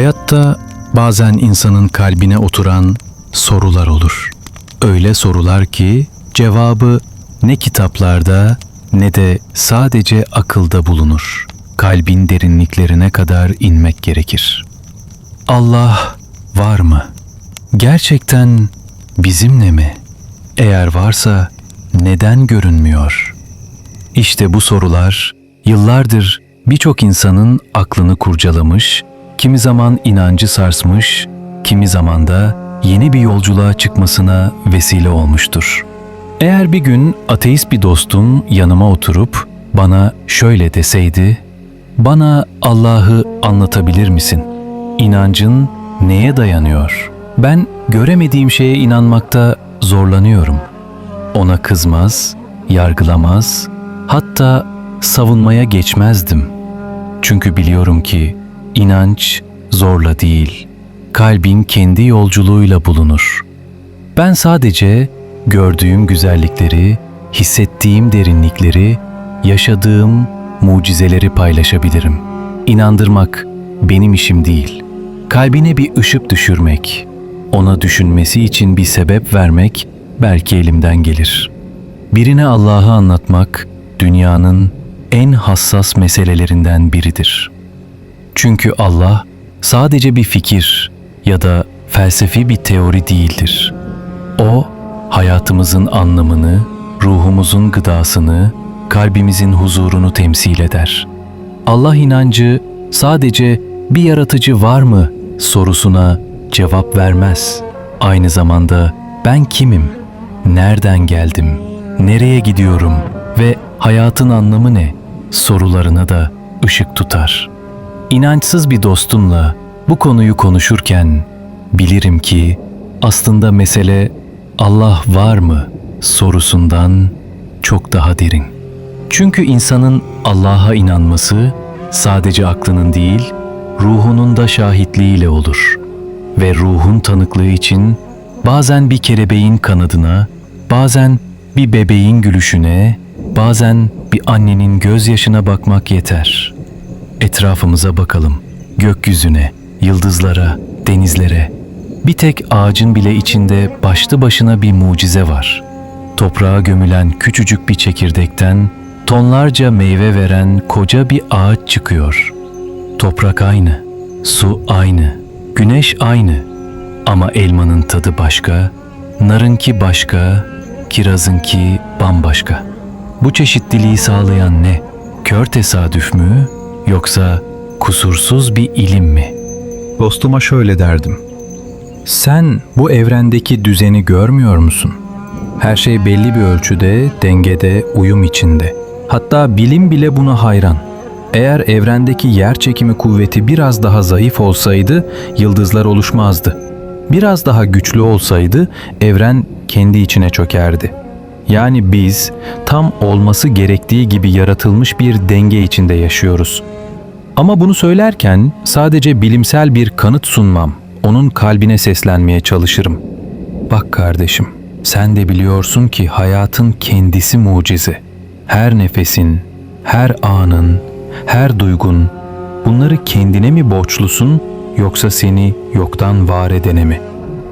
Hayatta bazen insanın kalbine oturan sorular olur. Öyle sorular ki cevabı ne kitaplarda ne de sadece akılda bulunur. Kalbin derinliklerine kadar inmek gerekir. Allah var mı? Gerçekten bizimle mi? Eğer varsa neden görünmüyor? İşte bu sorular yıllardır birçok insanın aklını kurcalamış, kimi zaman inancı sarsmış, kimi zaman da yeni bir yolculuğa çıkmasına vesile olmuştur. Eğer bir gün ateist bir dostum yanıma oturup bana şöyle deseydi, bana Allah'ı anlatabilir misin? İnancın neye dayanıyor? Ben göremediğim şeye inanmakta zorlanıyorum. Ona kızmaz, yargılamaz, hatta savunmaya geçmezdim. Çünkü biliyorum ki inanç zorla değil, kalbin kendi yolculuğuyla bulunur. Ben sadece gördüğüm güzellikleri, hissettiğim derinlikleri, yaşadığım mucizeleri paylaşabilirim. İnandırmak benim işim değil. Kalbine bir ışık düşürmek, ona düşünmesi için bir sebep vermek belki elimden gelir. Birine Allah'ı anlatmak dünyanın en hassas meselelerinden biridir. Çünkü Allah sadece bir fikir ya da felsefi bir teori değildir. O hayatımızın anlamını, ruhumuzun gıdasını, kalbimizin huzurunu temsil eder. Allah inancı sadece bir yaratıcı var mı sorusuna cevap vermez. Aynı zamanda ben kimim? Nereden geldim? Nereye gidiyorum? Ve hayatın anlamı ne? Sorularına da ışık tutar. İnançsız bir dostumla bu konuyu konuşurken bilirim ki aslında mesele Allah var mı sorusundan çok daha derin. Çünkü insanın Allah'a inanması sadece aklının değil, ruhunun da şahitliğiyle olur. Ve ruhun tanıklığı için bazen bir kelebeğin kanadına, bazen bir bebeğin gülüşüne, bazen bir annenin gözyaşına bakmak yeter. Etrafımıza bakalım. Gökyüzüne, yıldızlara, denizlere. Bir tek ağacın bile içinde başlı başına bir mucize var. Toprağa gömülen küçücük bir çekirdekten tonlarca meyve veren koca bir ağaç çıkıyor. Toprak aynı, su aynı, güneş aynı. Ama elmanın tadı başka, narınki başka, kirazınki bambaşka. Bu çeşitliliği sağlayan ne? Kör tesadüf mü yoksa kusursuz bir ilim mi? Dostuma şöyle derdim. Sen bu evrendeki düzeni görmüyor musun? Her şey belli bir ölçüde, dengede, uyum içinde. Hatta bilim bile buna hayran. Eğer evrendeki yer çekimi kuvveti biraz daha zayıf olsaydı yıldızlar oluşmazdı. Biraz daha güçlü olsaydı evren kendi içine çökerdi. Yani biz tam olması gerektiği gibi yaratılmış bir denge içinde yaşıyoruz. Ama bunu söylerken sadece bilimsel bir kanıt sunmam. Onun kalbine seslenmeye çalışırım. Bak kardeşim, sen de biliyorsun ki hayatın kendisi mucize. Her nefesin, her anın, her duygun bunları kendine mi borçlusun yoksa seni yoktan var edene mi?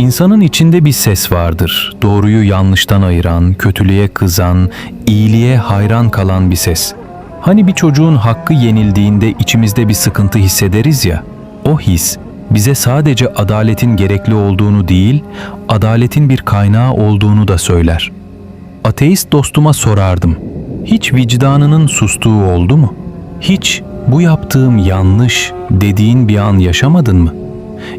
İnsanın içinde bir ses vardır. Doğruyu yanlıştan ayıran, kötülüğe kızan, iyiliğe hayran kalan bir ses. Hani bir çocuğun hakkı yenildiğinde içimizde bir sıkıntı hissederiz ya. O his bize sadece adaletin gerekli olduğunu değil, adaletin bir kaynağı olduğunu da söyler. Ateist dostuma sorardım. Hiç vicdanının sustuğu oldu mu? Hiç bu yaptığım yanlış dediğin bir an yaşamadın mı?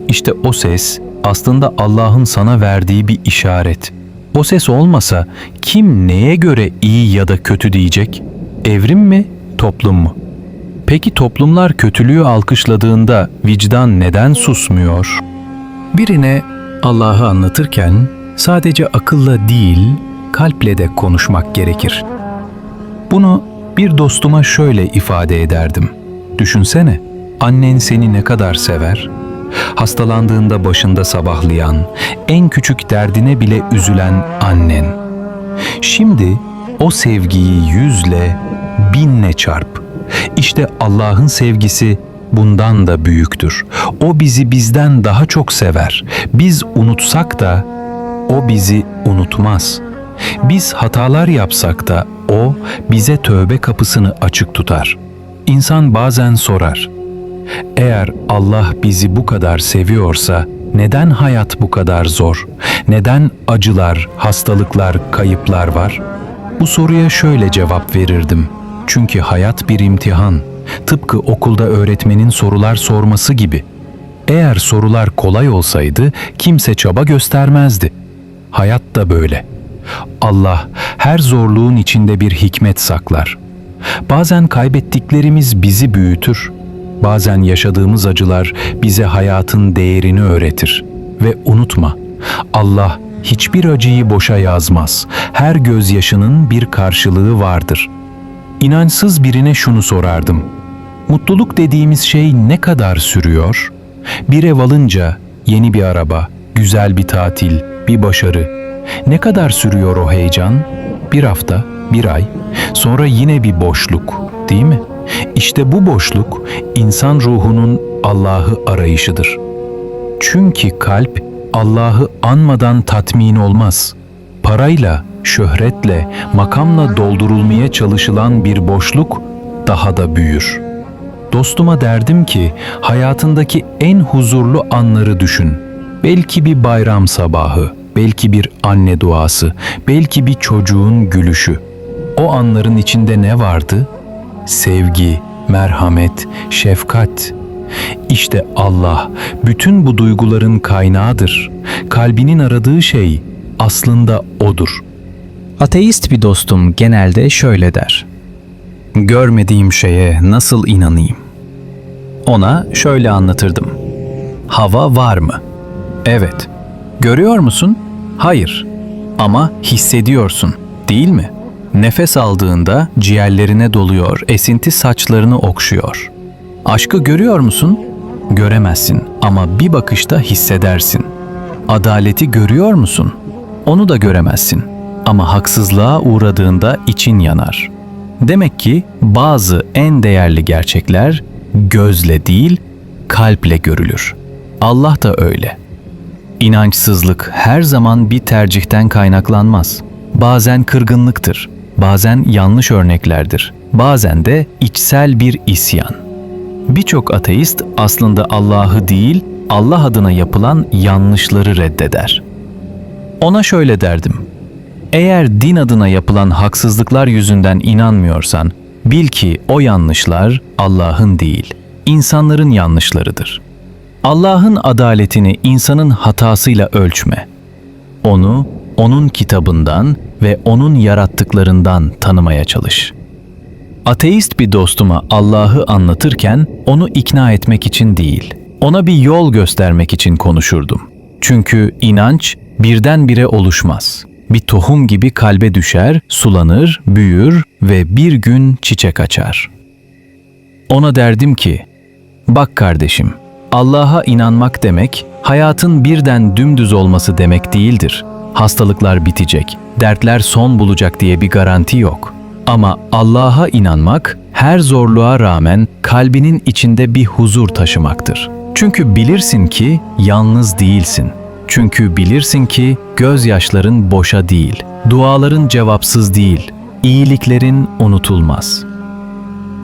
İşte o ses aslında Allah'ın sana verdiği bir işaret. O ses olmasa kim neye göre iyi ya da kötü diyecek? Evrim mi, toplum mu? Peki toplumlar kötülüğü alkışladığında vicdan neden susmuyor? Birine Allah'ı anlatırken sadece akılla değil, kalple de konuşmak gerekir. Bunu bir dostuma şöyle ifade ederdim. Düşünsene, annen seni ne kadar sever? Hastalandığında başında sabahlayan, en küçük derdine bile üzülen annen. Şimdi o sevgiyi yüzle, binle çarp. İşte Allah'ın sevgisi bundan da büyüktür. O bizi bizden daha çok sever. Biz unutsak da o bizi unutmaz. Biz hatalar yapsak da o bize tövbe kapısını açık tutar. İnsan bazen sorar. Eğer Allah bizi bu kadar seviyorsa neden hayat bu kadar zor? Neden acılar, hastalıklar, kayıplar var? Bu soruya şöyle cevap verirdim. Çünkü hayat bir imtihan. Tıpkı okulda öğretmenin sorular sorması gibi. Eğer sorular kolay olsaydı kimse çaba göstermezdi. Hayat da böyle. Allah her zorluğun içinde bir hikmet saklar. Bazen kaybettiklerimiz bizi büyütür. Bazen yaşadığımız acılar bize hayatın değerini öğretir. Ve unutma, Allah hiçbir acıyı boşa yazmaz. Her gözyaşının bir karşılığı vardır. İnançsız birine şunu sorardım. Mutluluk dediğimiz şey ne kadar sürüyor? Bir ev alınca yeni bir araba, güzel bir tatil, bir başarı. Ne kadar sürüyor o heyecan? Bir hafta, bir ay, sonra yine bir boşluk, değil mi? İşte bu boşluk insan ruhunun Allah'ı arayışıdır. Çünkü kalp Allah'ı anmadan tatmin olmaz. Parayla, şöhretle, makamla doldurulmaya çalışılan bir boşluk daha da büyür. Dostuma derdim ki hayatındaki en huzurlu anları düşün. Belki bir bayram sabahı, belki bir anne duası, belki bir çocuğun gülüşü. O anların içinde ne vardı? Sevgi, merhamet, şefkat. İşte Allah bütün bu duyguların kaynağıdır. Kalbinin aradığı şey aslında odur. Ateist bir dostum genelde şöyle der. Görmediğim şeye nasıl inanayım? Ona şöyle anlatırdım. Hava var mı? Evet. Görüyor musun? Hayır. Ama hissediyorsun, değil mi? Nefes aldığında ciğerlerine doluyor, esinti saçlarını okşuyor. Aşkı görüyor musun? Göremezsin ama bir bakışta hissedersin. Adaleti görüyor musun? Onu da göremezsin ama haksızlığa uğradığında için yanar. Demek ki bazı en değerli gerçekler gözle değil, kalple görülür. Allah da öyle. İnançsızlık her zaman bir tercihten kaynaklanmaz. Bazen kırgınlıktır, bazen yanlış örneklerdir, bazen de içsel bir isyan. Birçok ateist aslında Allah'ı değil, Allah adına yapılan yanlışları reddeder. Ona şöyle derdim. Eğer din adına yapılan haksızlıklar yüzünden inanmıyorsan, bil ki o yanlışlar Allah'ın değil, insanların yanlışlarıdır. Allah'ın adaletini insanın hatasıyla ölçme. Onu, onun kitabından ve onun yarattıklarından tanımaya çalış. Ateist bir dostuma Allah'ı anlatırken onu ikna etmek için değil, ona bir yol göstermek için konuşurdum. Çünkü inanç birdenbire oluşmaz. Bir tohum gibi kalbe düşer, sulanır, büyür ve bir gün çiçek açar. Ona derdim ki, bak kardeşim, Allah'a inanmak demek, hayatın birden dümdüz olması demek değildir. Hastalıklar bitecek, dertler son bulacak diye bir garanti yok. Ama Allah'a inanmak, her zorluğa rağmen kalbinin içinde bir huzur taşımaktır. Çünkü bilirsin ki yalnız değilsin. Çünkü bilirsin ki gözyaşların boşa değil, duaların cevapsız değil, iyiliklerin unutulmaz.''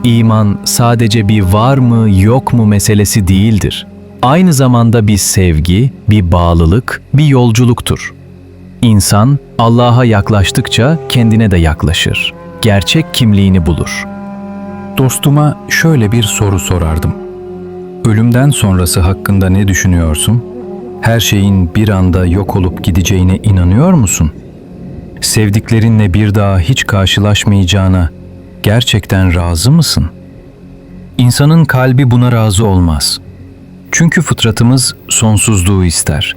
İman sadece bir var mı yok mu meselesi değildir. Aynı zamanda bir sevgi, bir bağlılık, bir yolculuktur. İnsan Allah'a yaklaştıkça kendine de yaklaşır. Gerçek kimliğini bulur. Dostuma şöyle bir soru sorardım. Ölümden sonrası hakkında ne düşünüyorsun? Her şeyin bir anda yok olup gideceğine inanıyor musun? Sevdiklerinle bir daha hiç karşılaşmayacağına gerçekten razı mısın? İnsanın kalbi buna razı olmaz. Çünkü fıtratımız sonsuzluğu ister.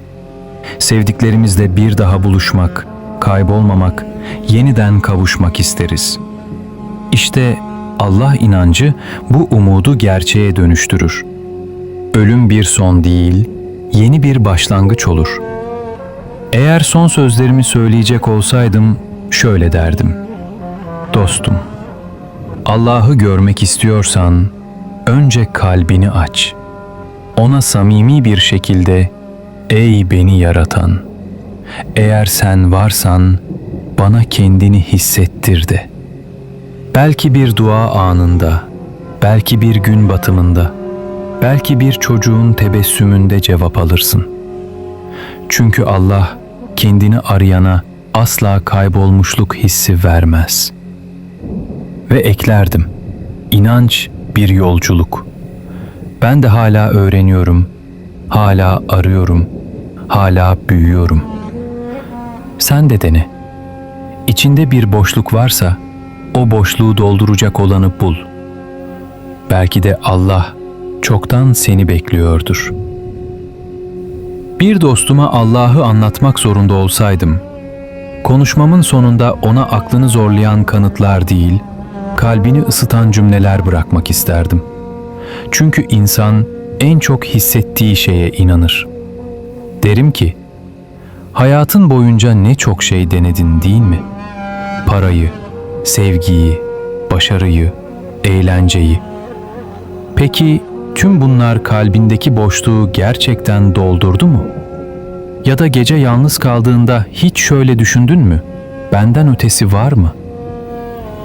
Sevdiklerimizle bir daha buluşmak, kaybolmamak, yeniden kavuşmak isteriz. İşte Allah inancı bu umudu gerçeğe dönüştürür. Ölüm bir son değil, yeni bir başlangıç olur. Eğer son sözlerimi söyleyecek olsaydım şöyle derdim. Dostum, Allah'ı görmek istiyorsan önce kalbini aç. Ona samimi bir şekilde ey beni yaratan eğer sen varsan bana kendini hissettir de. Belki bir dua anında, belki bir gün batımında, belki bir çocuğun tebessümünde cevap alırsın. Çünkü Allah kendini arayana asla kaybolmuşluk hissi vermez. Ve eklerdim. İnanç bir yolculuk. Ben de hala öğreniyorum, hala arıyorum, hala büyüyorum. Sen de dene. İçinde bir boşluk varsa o boşluğu dolduracak olanı bul. Belki de Allah çoktan seni bekliyordur. Bir dostuma Allah'ı anlatmak zorunda olsaydım, konuşmamın sonunda ona aklını zorlayan kanıtlar değil, kalbini ısıtan cümleler bırakmak isterdim. Çünkü insan en çok hissettiği şeye inanır. Derim ki, hayatın boyunca ne çok şey denedin değil mi? Parayı, sevgiyi, başarıyı, eğlenceyi. Peki tüm bunlar kalbindeki boşluğu gerçekten doldurdu mu? Ya da gece yalnız kaldığında hiç şöyle düşündün mü? Benden ötesi var mı?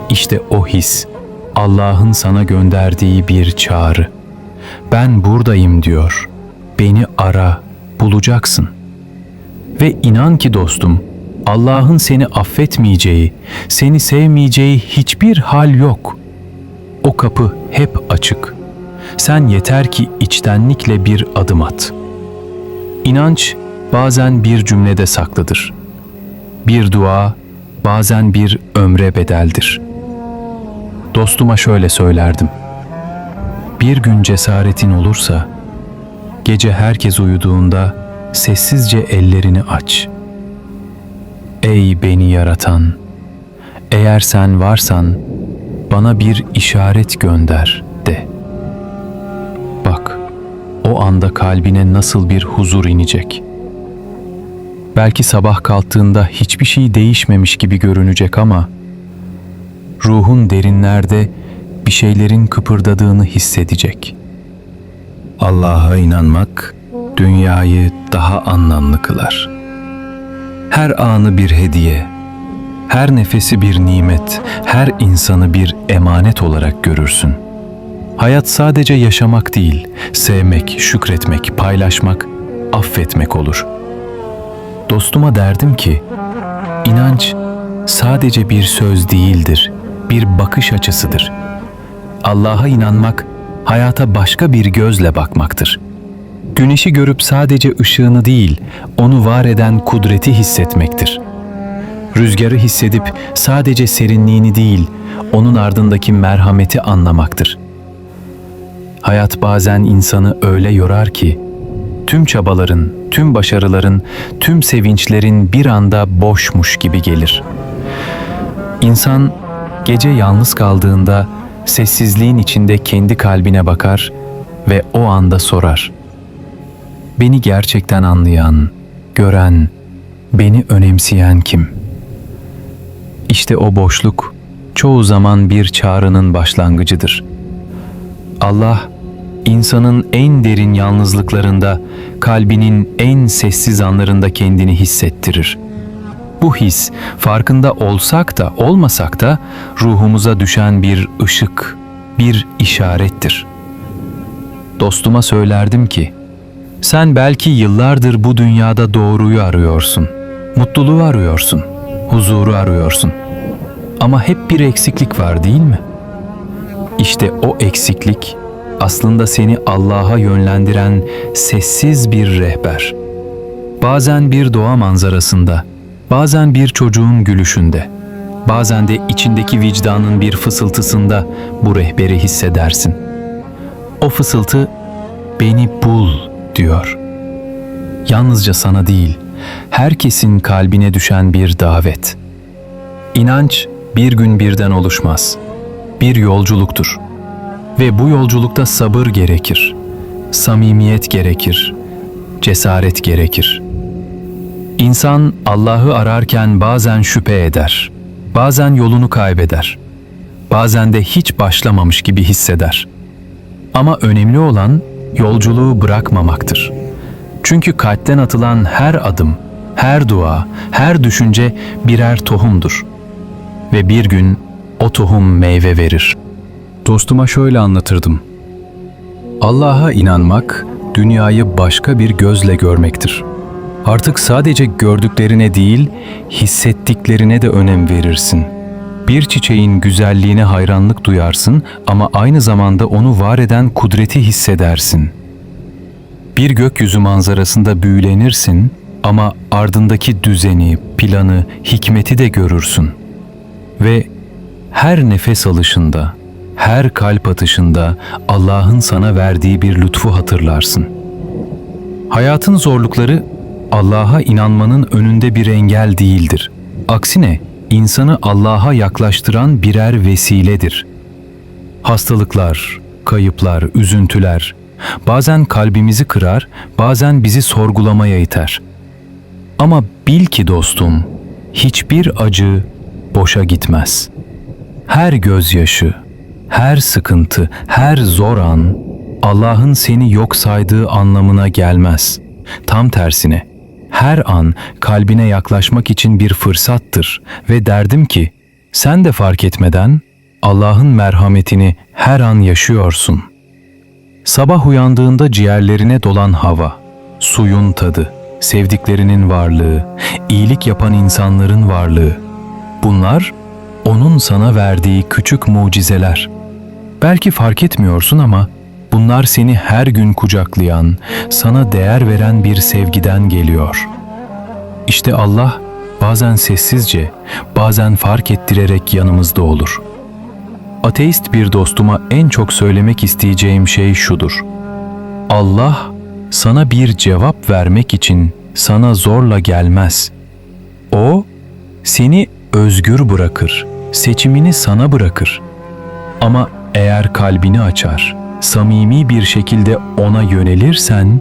İşte o his, Allah'ın sana gönderdiği bir çağrı. Ben buradayım diyor. Beni ara, bulacaksın. Ve inan ki dostum, Allah'ın seni affetmeyeceği, seni sevmeyeceği hiçbir hal yok. O kapı hep açık. Sen yeter ki içtenlikle bir adım at. İnanç bazen bir cümlede saklıdır. Bir dua bazen bir ömre bedeldir. Dostuma şöyle söylerdim. Bir gün cesaretin olursa, gece herkes uyuduğunda sessizce ellerini aç. Ey beni yaratan, eğer sen varsan bana bir işaret gönder de. Bak, o anda kalbine nasıl bir huzur inecek. Belki sabah kalktığında hiçbir şey değişmemiş gibi görünecek ama ruhun derinlerde bir şeylerin kıpırdadığını hissedecek. Allah'a inanmak dünyayı daha anlamlı kılar. Her anı bir hediye, her nefesi bir nimet, her insanı bir emanet olarak görürsün. Hayat sadece yaşamak değil, sevmek, şükretmek, paylaşmak, affetmek olur. Dostuma derdim ki, inanç sadece bir söz değildir, bir bakış açısıdır. Allah'a inanmak, hayata başka bir gözle bakmaktır. Güneşi görüp sadece ışığını değil, onu var eden kudreti hissetmektir. Rüzgarı hissedip sadece serinliğini değil, onun ardındaki merhameti anlamaktır. Hayat bazen insanı öyle yorar ki, tüm çabaların, tüm başarıların, tüm sevinçlerin bir anda boşmuş gibi gelir. İnsan gece yalnız kaldığında sessizliğin içinde kendi kalbine bakar ve o anda sorar. Beni gerçekten anlayan, gören, beni önemseyen kim? İşte o boşluk çoğu zaman bir çağrının başlangıcıdır. Allah insanın en derin yalnızlıklarında, kalbinin en sessiz anlarında kendini hissettirir. Bu his farkında olsak da olmasak da ruhumuza düşen bir ışık, bir işarettir. Dostuma söylerdim ki, sen belki yıllardır bu dünyada doğruyu arıyorsun, mutluluğu arıyorsun, huzuru arıyorsun. Ama hep bir eksiklik var değil mi? İşte o eksiklik aslında seni Allah'a yönlendiren sessiz bir rehber. Bazen bir doğa manzarasında, bazen bir çocuğun gülüşünde, bazen de içindeki vicdanın bir fısıltısında bu rehberi hissedersin. O fısıltı beni bul diyor. Yalnızca sana değil, herkesin kalbine düşen bir davet. İnanç bir gün birden oluşmaz. Bir yolculuktur. Ve bu yolculukta sabır gerekir. Samimiyet gerekir. Cesaret gerekir. İnsan Allah'ı ararken bazen şüphe eder. Bazen yolunu kaybeder. Bazen de hiç başlamamış gibi hisseder. Ama önemli olan yolculuğu bırakmamaktır. Çünkü kalpten atılan her adım, her dua, her düşünce birer tohumdur. Ve bir gün o tohum meyve verir. Dostuma şöyle anlatırdım. Allah'a inanmak, dünyayı başka bir gözle görmektir. Artık sadece gördüklerine değil, hissettiklerine de önem verirsin. Bir çiçeğin güzelliğine hayranlık duyarsın ama aynı zamanda onu var eden kudreti hissedersin. Bir gökyüzü manzarasında büyülenirsin ama ardındaki düzeni, planı, hikmeti de görürsün. Ve her nefes alışında, her kalp atışında Allah'ın sana verdiği bir lütfu hatırlarsın. Hayatın zorlukları Allah'a inanmanın önünde bir engel değildir. Aksine insanı Allah'a yaklaştıran birer vesiledir. Hastalıklar, kayıplar, üzüntüler bazen kalbimizi kırar, bazen bizi sorgulamaya iter. Ama bil ki dostum, hiçbir acı boşa gitmez. Her gözyaşı, her sıkıntı, her zor an Allah'ın seni yok saydığı anlamına gelmez. Tam tersine her an kalbine yaklaşmak için bir fırsattır ve derdim ki sen de fark etmeden Allah'ın merhametini her an yaşıyorsun. Sabah uyandığında ciğerlerine dolan hava, suyun tadı, sevdiklerinin varlığı, iyilik yapan insanların varlığı. Bunlar onun sana verdiği küçük mucizeler. Belki fark etmiyorsun ama bunlar seni her gün kucaklayan, sana değer veren bir sevgiden geliyor. İşte Allah bazen sessizce, bazen fark ettirerek yanımızda olur. Ateist bir dostuma en çok söylemek isteyeceğim şey şudur. Allah sana bir cevap vermek için sana zorla gelmez. O seni özgür bırakır, seçimini sana bırakır. Ama eğer kalbini açar, samimi bir şekilde ona yönelirsen,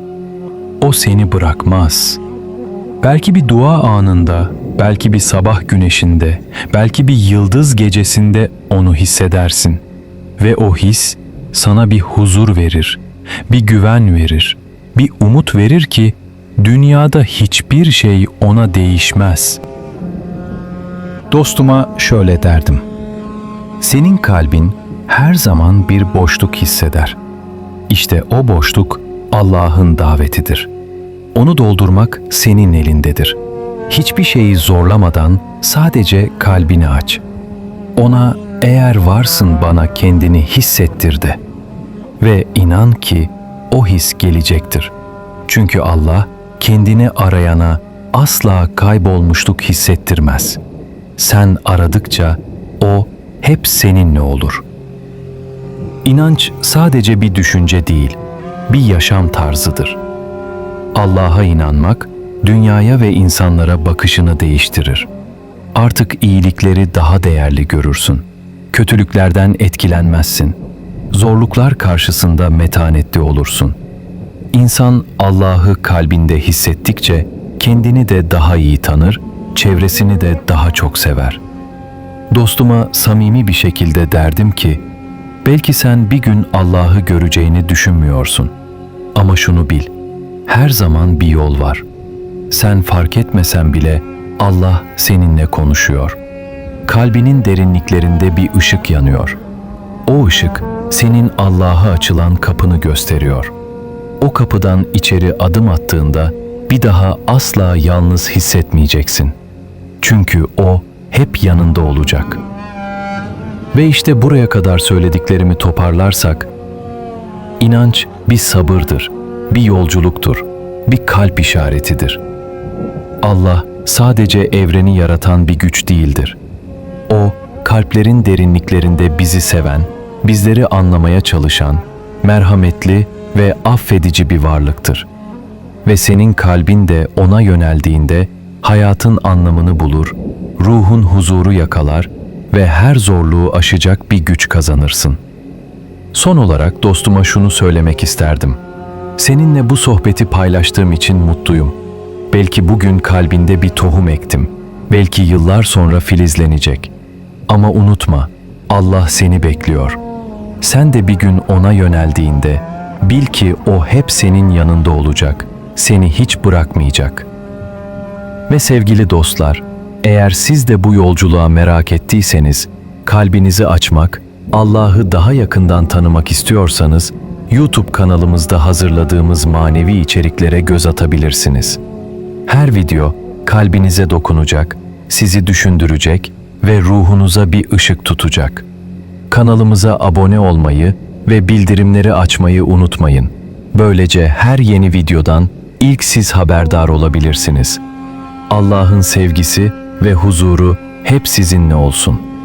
o seni bırakmaz. Belki bir dua anında, belki bir sabah güneşinde, belki bir yıldız gecesinde onu hissedersin. Ve o his sana bir huzur verir, bir güven verir, bir umut verir ki dünyada hiçbir şey ona değişmez.'' Dostuma şöyle derdim. Senin kalbin her zaman bir boşluk hisseder. İşte o boşluk Allah'ın davetidir. Onu doldurmak senin elindedir. Hiçbir şeyi zorlamadan sadece kalbini aç. Ona eğer varsın bana kendini hissettir de. Ve inan ki o his gelecektir. Çünkü Allah kendini arayana asla kaybolmuşluk hissettirmez.'' sen aradıkça o hep seninle olur. İnanç sadece bir düşünce değil, bir yaşam tarzıdır. Allah'a inanmak dünyaya ve insanlara bakışını değiştirir. Artık iyilikleri daha değerli görürsün. Kötülüklerden etkilenmezsin. Zorluklar karşısında metanetli olursun. İnsan Allah'ı kalbinde hissettikçe kendini de daha iyi tanır çevresini de daha çok sever. Dostuma samimi bir şekilde derdim ki, belki sen bir gün Allah'ı göreceğini düşünmüyorsun. Ama şunu bil, her zaman bir yol var. Sen fark etmesen bile Allah seninle konuşuyor. Kalbinin derinliklerinde bir ışık yanıyor. O ışık senin Allah'a açılan kapını gösteriyor. O kapıdan içeri adım attığında bir daha asla yalnız hissetmeyeceksin.'' Çünkü o hep yanında olacak. Ve işte buraya kadar söylediklerimi toparlarsak, inanç bir sabırdır, bir yolculuktur, bir kalp işaretidir. Allah sadece evreni yaratan bir güç değildir. O, kalplerin derinliklerinde bizi seven, bizleri anlamaya çalışan, merhametli ve affedici bir varlıktır. Ve senin kalbin de ona yöneldiğinde hayatın anlamını bulur, ruhun huzuru yakalar ve her zorluğu aşacak bir güç kazanırsın. Son olarak dostuma şunu söylemek isterdim. Seninle bu sohbeti paylaştığım için mutluyum. Belki bugün kalbinde bir tohum ektim. Belki yıllar sonra filizlenecek. Ama unutma, Allah seni bekliyor. Sen de bir gün ona yöneldiğinde bil ki o hep senin yanında olacak. Seni hiç bırakmayacak. Ve sevgili dostlar, eğer siz de bu yolculuğa merak ettiyseniz, kalbinizi açmak, Allah'ı daha yakından tanımak istiyorsanız, YouTube kanalımızda hazırladığımız manevi içeriklere göz atabilirsiniz. Her video kalbinize dokunacak, sizi düşündürecek ve ruhunuza bir ışık tutacak. Kanalımıza abone olmayı ve bildirimleri açmayı unutmayın. Böylece her yeni videodan ilk siz haberdar olabilirsiniz. Allah'ın sevgisi ve huzuru hep sizinle olsun.''